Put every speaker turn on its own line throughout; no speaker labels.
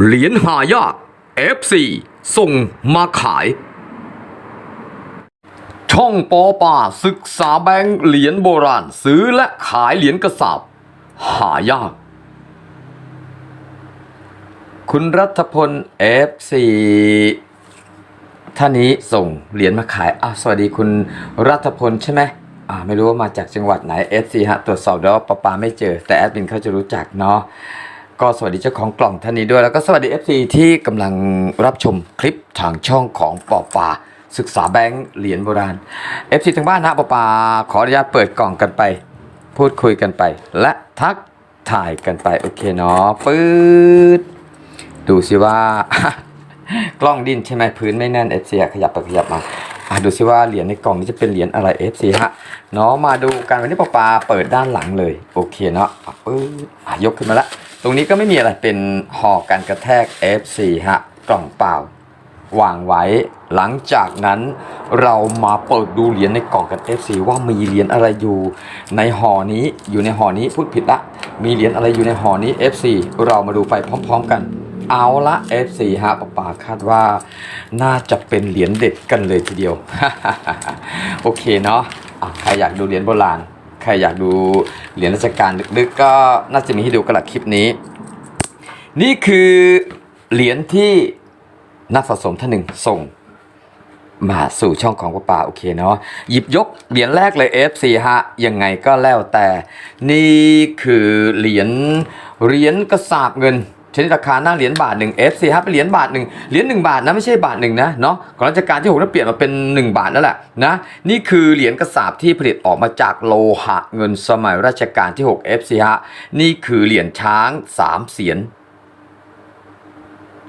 เหรียญหายาก F4 ส่งมาขาย ช่องปอป่าศึกษาแบงค์เหรียญโบราณ ซื้อและขายเหรียญกระสาบหายาก คุณรัฐพล F4 ท่านนี้ส่งเหรียญมาขายอ้าวสวัสดีคุณรัฐพลใช่ไหมอ่าไม่รู้ว่ามาจากจังหวัดไหน F4 ฮะ ตรวจสอบแล้วปะปาไม่เจอ แต่แอดมินเขาจะรู้จักเนาะ ก็สวัสดีเจ้าของกล่องท่านนี้ด้วย แล้วก็สวัสดี FC ที่กำลังรับชมคลิปทางช่องของปอปาศึกษาแบงค์เหรียญโบราณ FC ทางบ้านนะปอปาขออนุญาตเปิดกล่องกันไป พูดคุยกันไป และทักถ่ายกันไป โอเคเนาะปื๊ดดูสิว่า กล้องดิ้นใช่ไหมพื้นไม่แน่น FC ขยับไปขยับมา่ะดูสิว่าเหรียญในกล่องนี้จะเป็นเหรียญอะไร FC ฮะเนาะมาดูกันวันนี้ปอปาเปิดด้านหลังเลย โอเคเนาะปื๊ดยกขึ้นมาละ ตรงนี้ก็ไม่มีอะไรเป็นห่อการกระแทก F4 ฮะกล่องเปล่าวางไว้ หลังจากนั้นเรามาเปิดดูเหรียญในกล่องกัน F4 ว่ามีเหรียญอะไรอยู่ในห่อนี้อยู่ในห่อนี้พูดผิดละ มีเหรียญอะไรอยู่ในห่อนี้ F4 เรามาดูไปพร้อม ๆ กันเอาละ F4 ฮะปะปาคาดว่าน่าจะเป็นเหรียญเด็ดกันเลยทีเดียว โอเคเนาะใครอยากดูเหรียญโบราณ ใครอยากดูเหรียญราชการลึกๆก็น่าจะมีให้ดูกันละคลิปนี้ นี่คือเหรียญที่นักสะสมท่านหนึ่งส่งมาสู่ช่องของป้าป่าโอเคเนาะหยิบยกเหรียญแรกเลย F4 ฮะยังไงก็แล้วแต่ นี่คือเหรียญเหรียญกระสาบเงิน ชนิดราคาหน้าเหรียญบาทหนึ่ง F4 ฮะเป็นเหรียญบาทหนึ่งเหรียญหนึ่งบาทนะไม่ใช่บาทหนึ่งนะเนาะก่อนรัชกาลที่หกนั้นเปลี่ยนมาเป็น 1 บาทนั่นแหละนะนี่คือเหรียญกระสาบที่ผลิตออกมาจากโลหะเงินสมัยรัชกาลที่ 6 F4 ฮะนี่คือเหรียญช้าง3เสียน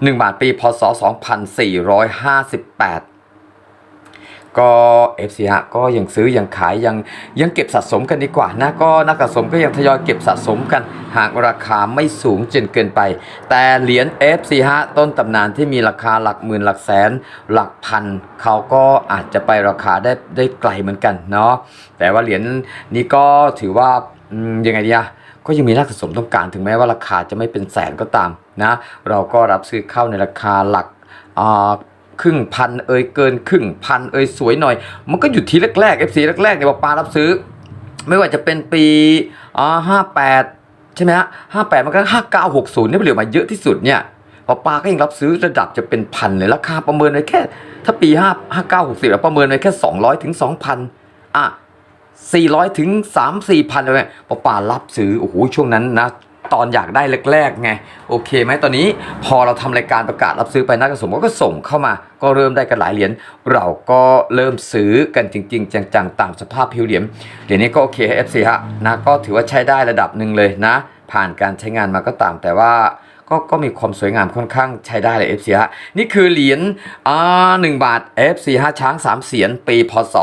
1บาทปีพศ 2458 ก็ FC ฮะก็ยังซื้อยังขายยังยังเก็บสะสมกันดีกว่านะก็นักสะสมก็ยังทยอยเก็บสะสมกัน หากราคาไม่สูงจนเกินไป แต่เหรียญ FC ฮะต้นตำนานที่มีราคาหลักหมื่นหลักแสนหลักพันเขาก็อาจจะไปราคาได้ได้ไกลเหมือนกันเนาะแต่ว่าเหรียญนี้ก็ถือว่าอืมยังไงดีอะก็ยังมีนักสะสมต้องการถึงแม้ว่าราคาจะไม่เป็นแสนก็ตามนะ เราก็รับซื้อเข้าในราคาหลักอ่า ครึ่งพันเอ่ยเกินครึ่งพันเอ่ยสวยหน่อย มันก็อยู่ที่แรกๆ FC แรกๆเนี่ยปารับซื้อ ไม่ว่าจะเป็นปีอ่าห้าแปดใช่ไหมฮะห้าแปดมันก็ห้าเก้าหกศูนย์นี่เหลือมาเยอะที่สุดเนี่ยปอปาก็ยังรับซื้อระดับจะเป็นพันเลยราคาประเมินไว้แค่ ถ้าปีห้าห้าเก้าหกสิบประเมินไว้แค่สองร้อยถึงสองพันอะสี่ร้อยถึงสามสี่พันเลยปอปารับซื้อโอ้โหช่วงนั้นนะ ตอนอยากได้แรกๆไงโอเคไหมตอนนี้พอเราทำรายการประกาศรับซื้อไปนักสะสมก็ส่งเข้ามา ก็เริ่มได้กันหลายเหรียญเราก็เริ่มซื้อกันจริง ๆ จังๆตามสภาพผิวเหรียญเหรียญนี้ก็โอเคให้ FC ฮะนะก็ถือว่าใช้ได้ระดับหนึ่งเลยนะ ผ่านการใช้งานมาก็ตามแต่ว่าก็ก็มีความสวยงามค่อนข้างใช้ได้เลย FC ฮะนี่คือเหรียญอ่าหนึ่งบาท FC ฮะช้างสามเสียนปีพศ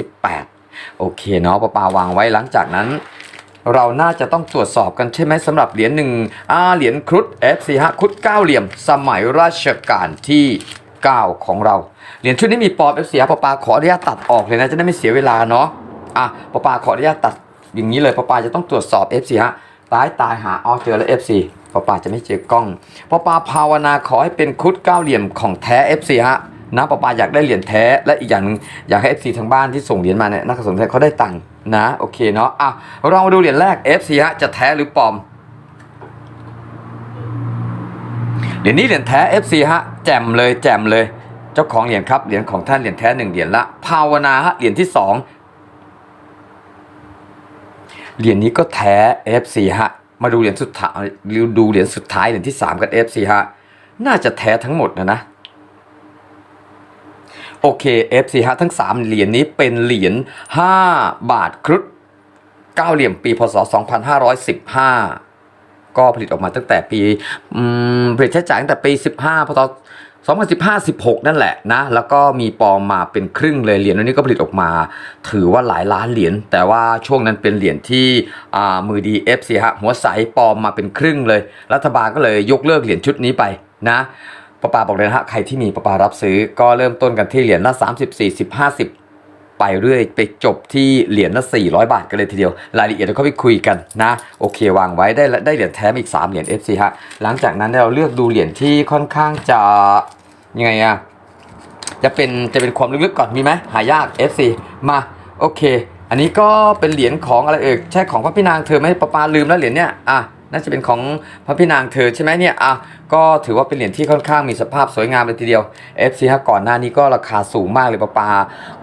2458 โอเคเนาะปะปาวางไว้หลังจากนั้น เราน่าจะต้องตรวจสอบกันใช่ไหมสำหรับเหรียญหนึ่งอาเหรียญครุฑ F4 ฮะครุฑเก้าเหลี่ยม สมัยราชการที่ 9 ของเรา เหรียญชุดนี้มีปอม F4 ฮะปะปาขออนุญาตตัดออกเลยนะ จะได้ไม่เสียเวลาเนาะอะปะปาขออนุญาตตัดอย่างนี้เลยปะปาจะต้องตรวจสอบ F4 ฮะตายตายหาอ๋อเจอแล้ว F4 ปะปาจะไม่เจอกล้องปะปาภาวนาขอให้เป็นครุฑเก้าเหลี่ยมของแท้ F4 ฮะ นะปะปาอยากได้เหรียญแท้และอีกอย่างหนึงอยากให้ FC ทางบ้านที่ส่งเหรียญมาเนี่ยนักสะสมเขาได้ตังค์นะโอเคเนาะอะเรามาดูเหรียญแรก FC ฮะจะแท้หรือปลอมเหรียญนี้เหรียญแท้ FC ฮะแจ่มเลยแจ่มเลย เจ้าของเหรียญครับเหรียญของท่านเหรียญแท้หนึ่งเหรียญละภาวนาฮะเหรียญที่สองเหรียญนี้ก็แท้ FC ฮะมาดูเหรียญสุดท้ายดูเหรียญสุดท้ายเหรียญที่สามกับ FC ฮะน่าจะแท้ทั้งหมดนะนะ โอเค FC ฮะทั้ง 3 เหรียญนี้เป็นเหรียญ5บาทครุฑเก้าเหลี่ยมปีพศ 2515 ก็ผลิตออกมาตั้งแต่ปีผลิตใช้จ่ายตั้งแต่ปี 15พศ2015 16 นั่นแหละนะ แล้วก็มีปลอมมาเป็นครึ่งเลยเหรียญอันนี้ก็ผลิตออกมา ถือว่าหลายล้านเหรียญแต่ว่าช่วงนั้นเป็นเหรียญที่มือดี FC ฮะหัวใสปลอมมาเป็นครึ่งเลย รัฐบาลก็เลยยกเลิกเหรียญชุดนี้ไปนะ ปะปาบอกเลยนะฮะใครที่มีปะปารับซื้อก็เริ่มต้นกันที่เหรียญละ30 40 50ไปเรื่อยไปจบที่เหรียญละ400 บาทกันเลยทีเดียว รายละเอียดเราเข้าไปคุยกันนะ โอเควางไว้ได้ได้เหรียญแถมอีก 3 เหรียญ FC ฮะ หลังจากนั้นเราเลือกดูเหรียญที่ค่อนข้างจะยังไงอะจะเป็นจะเป็นความลึกๆก่อนมีไหมหายาก FC มาโอเค อันนี้ก็เป็นเหรียญของอะไรเอ่ยใช่ของพระพี่นางเธอไหมปะปาลืมแล้วเหรียญเนี่ยอะ น่าจะเป็นของพระพี่นางเธอใช่ไหมเนี่ยอะก็ถือว่าเป็นเหรียญที่ค่อนข้างมีสภาพสวยงามเลยทีเดียว FC ฮะก่อนหน้านี้ก็ราคาสูงมากเลยปะปา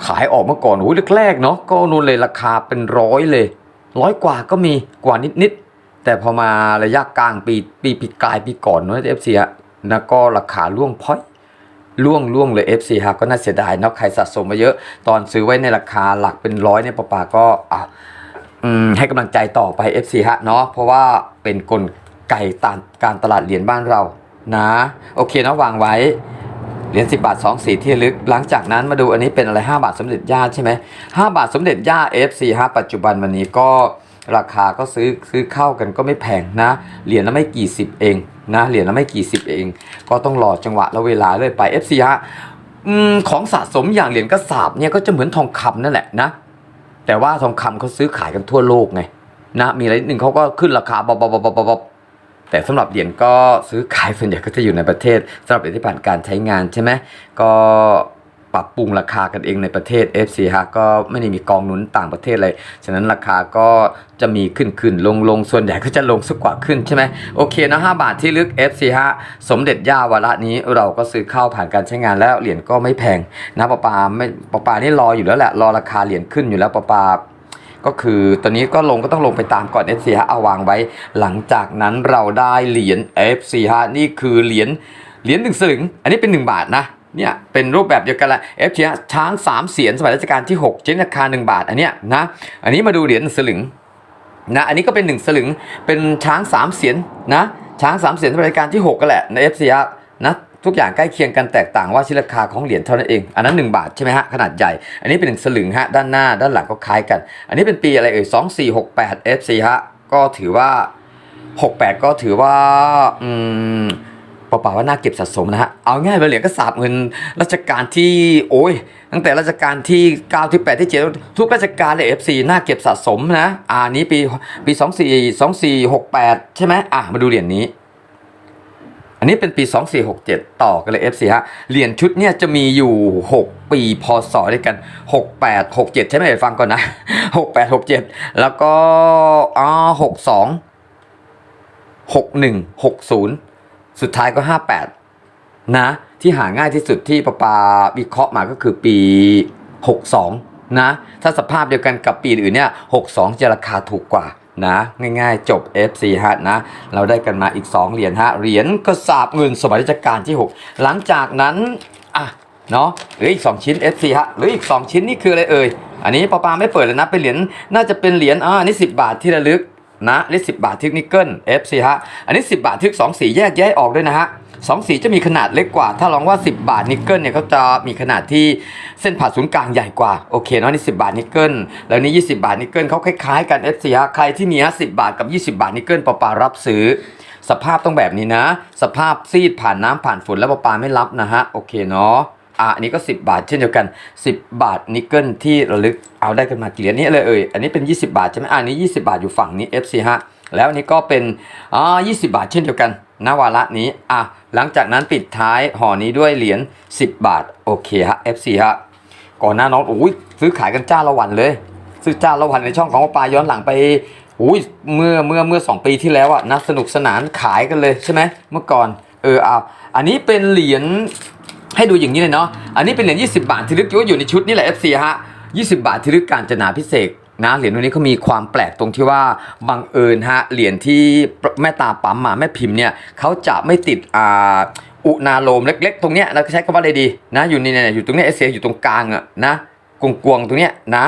ขายออกเมื่อก่อนโอ้ยแรกๆเนาะก็นู่นเลยราคาเป็นร้อยเลยร้อยกว่าก็มีกว่านิดๆแต่พอมาระยะกลางปีปีปีกลายปีก่อนเนาะ FC ฮะนะก็ราคาล่วงพ้อยล่วงล่วงเลย FC ฮะก็น่าเสียดายเนาะใครสะสมมาเยอะ ตอนซื้อไว้ในราคาหลักเป็นร้อยเนี่ยปะปาก็อะอืม ให้กำลังใจต่อไป FC ฮะเนาะเพราะว่าเป็นกลไกตามการตลาดเหรียญบ้านเรานะ โอเคเนาะวางไว้เหรียญ10 บาท 2 สีที่ลึก หลังจากนั้นมาดูอันนี้เป็นอะไร 5 บาทสมเด็จย่าใช่ไหม5บาทสมเด็จย่า FC ฮะปัจจุบันวันนี้ก็ราคาก็ซื้อซื้อเข้ากันก็ไม่แพงนะเหรียญละไม่กี่สิบเองนะเหรียญละไม่กี่สิบเอง ก็ต้องรอจังหวะและเวลาเลยไป FC ฮะของสะสมอย่างเหรียญกระสาบเนี่ยก็จะเหมือนทองคำนั่นแหละนะ แต่ว่าทองคำเขาซื้อขายกันทั่วโลกไงนะมีอะไรนิดหนึ่งเขาก็ขึ้นราคาบบบบแต่สำหรับเหรียญก็ซื้อขายส่วนใหญ่ก็จะอยู่ในประเทศสำหรับเหรียญที่ผ่านการใช้งานใช่ไหมก็ ปรับปรุงราคากันเองในประเทศ FC ฮะก็ไม่ได้มีกองหนุนต่างประเทศเลย ฉะนั้นราคาก็จะมีขึ้นขึ้นลงลงส่วนใหญ่ก็จะลงสักกว่าขึ้นใช่ไหมโอเคนะ5บาทที่ลึก FC ฮะสมเด็จย่าวาระนี้เราก็ซื้อเข้าผ่านการใช้งานแล้วเหรียญก็ไม่แพงนะปะปาไม่ปะปานี่รออยู่แล้วแหละรอราคาเหรียญขึ้นอยู่แล้วปะปาก็คือตอนนี้ก็ลงก็ต้องลงไปตามก่อน FC ฮะเอาวางไว้ หลังจากนั้นเราได้เหรียญ FC ฮะนี่คือเหรียญเหรียญหนึ่งสลึง อันนี้เป็น 1 บาทนะ เนี่ยเป็นรูปแบบเดียวกันละ FC ฮะช้าง3เสียนสมัยรัชกาลที่6ชิ้นราคา 1 บาทอันเนี้ยนะอันนี้มาดูเหรียญสลึงนะอันนี้ก็เป็น 1 สลึงเป็นช้าง3เสียนนะช้าง3เสียนสมัยรัชกาลที่ 6กันแหละใน FC ฮะนะทุกอย่างใกล้เคียงกันแตกต่างว่าชิ้นราคาของเหรียญเท่านั้นเอง อันนั้น 1 บาทใช่ไหมฮะขนาดใหญ่ อันนี้เป็นหนึ่งสลึงฮะด้านหน้าด้านหลังก็คล้ายกัน อันนี้เป็นปีอะไรเอ่ย2 4 6 8 FC ฮะก็ถือว่า 68 ก็ถือว่าอืม เปล่าๆว่าน่าเก็บสะสมนะฮะ เอาง่ายไปเหรียญก็สาบเงินรัชกาลที่โอ้ย ตั้งแต่รัชกาลที่ 9 ที่ 8 ที่ 7 ทุกรัชกาลเลย FC น่าเก็บสะสมนะอ่านี้ปีปี 24 24 68 ใช่ไหมอะมาดูเหรียญนี้ อันนี้เป็นปี 2467 ต่อกันเลย FC ฮะ เหรียญชุดเนี่ยจะมีอยู่ 6 ปีพศด้วยกัน 68 67 ใช่ไหมฟังก่อนนะ 68 67 แล้วก็อ๋อ62 61 60 สุดท้ายก็ 58 นะ ที่หาง่ายที่สุดที่ปปาวิเคราะห์มาก็คือปี 62 นะ ถ้าสภาพเดียวกันกับปีอื่นเนี่ย 62 จะราคาถูกกว่านะ ง่ายๆ จบ FC ฮะนะ เราได้กันมาอีก 2 เหรียญฮะ เหรียญกระสาบเงินสมัยรัชกาลที่ 6 หลังจากนั้น อะ เนาะหลืออีก 2 ชิ้น FC ฮะหลืออีก 2 ชิ้นนี่คืออะไรเอ่ย อันนี้ปปาไม่เปิดเลยนะ เป็นเหรียญ น่าจะเป็นเหรียญ อ่านนี้10 บาทที่ระลึก นะอันนี้10บาททึกนิกเกิล FC ฮะ อันนี้ 10 บาททึก2สีแยกแยะออกด้วยนะฮะสองสีจะมีขนาดเล็กกว่า ถ้าลองว่า 10 บาทนิกเกิลเนี่ยเขาจะมีขนาดที่เส้นผ่าศูนย์กลางใหญ่กว่า โอเคเนาะนี่10 บาทนิกเกิลแล้วนี่20 บาทนิกเกิลเขาคล้ายๆกัน FC ฮะใครที่มีฮะ10 บาทกับ 20 บาทนิกเกิลปปารับซื้อ สภาพต้องแบบนี้นะ สภาพซีดผ่านน้ำผ่านฝนแล้วปาปาไม่รับนะฮะโอเคเนาะ อันนี้ก็ 10 บาท เช่นเดียวกัน 10 บาทนิกเกิลที่ระลึกเอาได้กันมากี่เหรียญนี้เลยเอ่ยอันนี้เป็น 20 บาทใช่ไหมอันนี้ 20 บาทอยู่ฝั่งนี้ FC ฮะแล้วอันนี้ก็เป็นอ่า20บาทเช่นเดียวกันณวาระนี้อะหลังจากนั้นปิดท้ายห่อนี้ด้วยเหรียญ10 บาทโอเคฮะ FC ฮะก่อนหน้าน้องโอ้ยซื้อขายกันจ้าละวันเลย ซื้อจ้าละวันในช่องของปลาย้อนหลังไปอุ้ยเมื่อเมื่อเมื่อสองปีที่แล้วอะนะสนุกสนานขายกันเลยใช่ไหมเมื่อก่อนเออเอาอันนี้เป็นเหรียญ ให้ดูอย่างนี้เลยเนาะ อันนี้เป็นเหรียญ20 บาทที่ลึกอยู่ในชุดนี่แหละ FC ฮะ20 บาทที่ลึกการจนาพิเศษนะเหรียญตัวนี้เขามีความแปลกตรงที่ว่าบังเอิญฮะเหรียญที่แม่ตาปั๊มมาแม่พิมพ์เนี่ยเขาจะไม่ติดอ่าอุณาโลมเล็ก ๆ ตรงเนี้ยเราใช้คำว่าอะไรดีนะอยู่นี่เนี่ยอยู่ตรงเนี้เอเซอยู่ตรงกลางอะนะกวงๆตรงเนี้ยนะ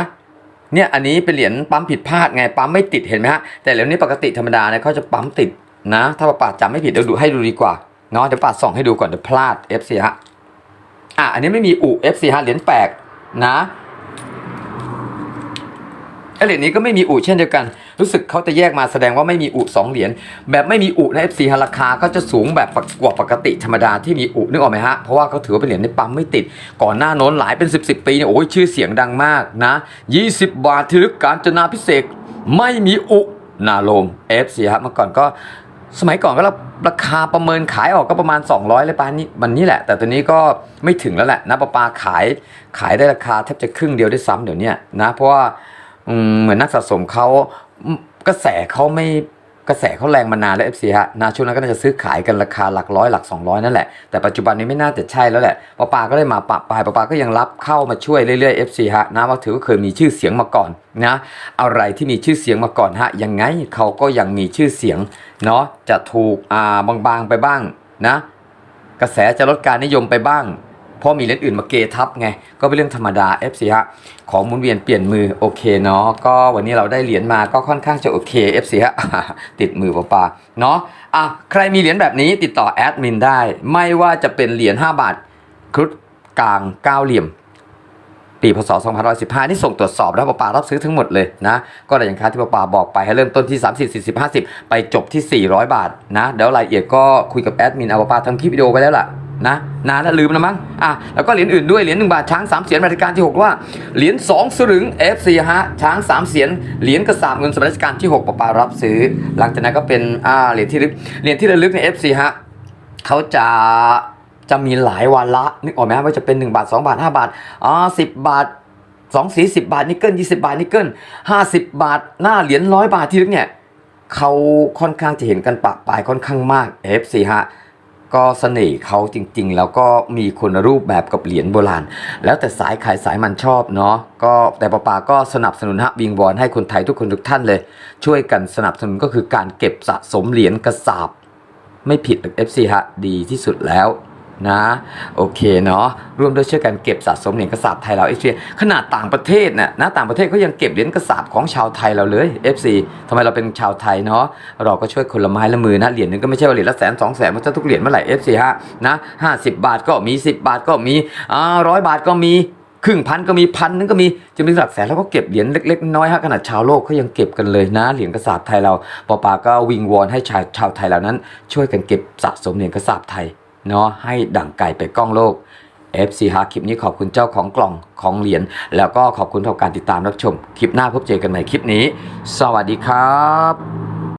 เนี่ยอันนี้เป็นเหรียญปั๊มผิดพลาดไงปั๊มไม่ติดเห็นไหมฮะแต่เหรียญนี้ปกติธรรมดาเนี่ยเขาจะปั๊มติดนะ ถ้าป้าจำไม่ผิดเดี๋ยวดูให้ดูดีกว่าเนาะเดี๋ยวป้าส่องให้ดูก่อนเดี๋ยวพลาด FC ฮะ อะอันนี้ไม่มีอุ FC ฮะเหรียญแปลกนะไอเหรียญนี้ก็ไม่มีอุเช่นเดียวกัน รู้สึกเขาจะแยกมาแสดงว่าไม่มีอุสองเหรียญแบบไม่มีอุน FC ฮะราคาก็จะสูงแบบกว่าปกติธรรมดาที่มีอุนึกออกไหมฮะ เพราะว่าเขาถือว่าเป็นเหรียญในปั๊มไม่ติด ก่อนหน้าโน้นหลายเป็น 10บสปีเนี่ยโอ้ยชื่อเสียงดังมากนะ 20 บาทที่ลึกการจนาพิเศษไม่มีอุนาโลม FC ฮะเมื่อก่อนก็ สมัยก่อนก็ราคาประเมินขายออกก็ประมาณ 200เลยปานนี้มันนี่แหละ แต่ตัวนี้ก็ไม่ถึงแล้วแหละนะปลาปลาขายขายได้ราคาแทบจะครึ่งเดียวได้ซ้ำเดี๋ยวนี้นะเพราะว่าเหมือนนักสะสมเขากระแสเขาไม่ กระแสเขาแรงมานานแล้ว FC ฮะนะช่วงนั้นก็น่าจะซื้อขายกันราคาหลักร้อยหลัก 200 นั่นแหละ แต่ปัจจุบันนี้ไม่น่าจะใช่แล้วแหละปาปาก็ได้มาปะปายปาปาก็ยังรับเข้ามาช่วยเรื่อยๆ FC ฮะนะว่าถือว่าเคยมีชื่อเสียงมาก่อนนะอะไรที่มีชื่อเสียงมาก่อนฮะยังไงเขาก็ยังมีชื่อเสียงเนาะจะถูกอ่าบางๆไปบ้างนะ กระแสจะลดการนิยมไปบ้าง เพราะมีเหรียญอื่นมาเกทับไง ก็เป็นเรื่องธรรมดา FC ฮะของหมุนเวียนเปลี่ยนมือโอเคเนาะก็วันนี้เราได้เหรียญมาก็ค่อนข้างจะโอเค FC ฮะติดมือปะปาเนาะอะใครมีเหรียญแบบนี้ติดต่อแอดมินได้ ไม่ว่าจะเป็นเหรียญ5บาทครุฑกลางเก้าเหลี่ยมปีพศ2515 นี่ส่งตรวจสอบแล้วปาปารับซื้อทั้งหมดเลยนะ ก็ได้อย่างที่ปาปาบอกไปให้เริ่มต้นที่ 30 40 50 ไปจบที่ 400 บาทนะ เดี๋ยวรายละเอียดก็คุยกับแอดมินเอาปาปาทำคลิปวิดีโอไปแล้วล่ะ นะนานแล้วลืมแล้วมั้งอะแล้วก็เหรียญอื่นด้วยเหรียญ1บาทช้าง3เสียนรัชกาลที่ 6 ว่าเหรียญ2สลึง FC ฮะช้าง3เสียนเหรียญกระสาบเงินสมัยรัชกาลที่6ปาปารับซื้อ หลังจากนั้นก็เป็นอ่าเหรียญที่ลึกเหรียญที่ระลึกใน FC ฮะเขาจะจะมีหลายวันละนึกออกไหมฮะว่าจะเป็น 1 บาท 2 บาท 5 บาทอ่า10บบาทสองสีสิบาทนิกเกิลยี่สิบาทนิกเกิลห้าสิบบาทหน้าเหรียญร้อยบาทที่ลึกเนี่ยเขาค่อนข้างจะเห็นกันปะปลายค่อนข้างมาก F4 ฮะ ก็เสน่ห์เขาจริง ๆ แล้วก็มีคนรูปแบบกับเหรียญโบราณ แล้วแต่สายขายสายมันชอบเนาะก็แต่ปะปาก็สนับสนุนฮะวิงวอนให้คนไทยทุกคนทุกท่านเลย ช่วยกันสนับสนุนก็คือการเก็บสะสมเหรียญกระสาบ ไม่ผิดหรอก FC ฮะดีที่สุดแล้ว นะ โอเคเนาะร่วมด้วยช่วยกันเก็บสะสมเหรียญกระสาบไทยเรา FC ขนาดต่างประเทศน่ะนะต่างประเทศเขายังเก็บเหรียญกระสาบของชาวไทยเราเลย FC ทำไมเราเป็นชาวไทยเนาะเราก็ช่วยคนละไม้ละมือนะเหรียญหนึงก็ไม่ใช่ว่าเหรียญละแสนสองแสนมันจะทุกเหรียญเมื่อไหร่ FC ฮะนะห้าสิบบาทก็มีสิบบาทก็มีอ่าร้อยบาทก็มีครึ่งพันก็มีพันนึงก็มีจะมีหลักแสนแล้วก็เก็บเหรียญเล็กๆน้อยฮะขนาดชาวโลกเขายังเก็บกันเลยนะเหรียญกระสาบไทยเราปอปาก็วิงวอนให้ชาวชาวไทยเหล่านั้น ช่วยกันเก็บสะสมเหรียญกระสาบไทย เนาะให้ดั่งไก่ไปกล้องโลก FC ฮะคลิปนี้ขอบคุณเจ้าของกล่องของเหรียญแล้วก็ขอบคุณทุกการติดตามรับชม คลิปหน้าพบเจอกันใหม่คลิปนี้ สวัสดีครับ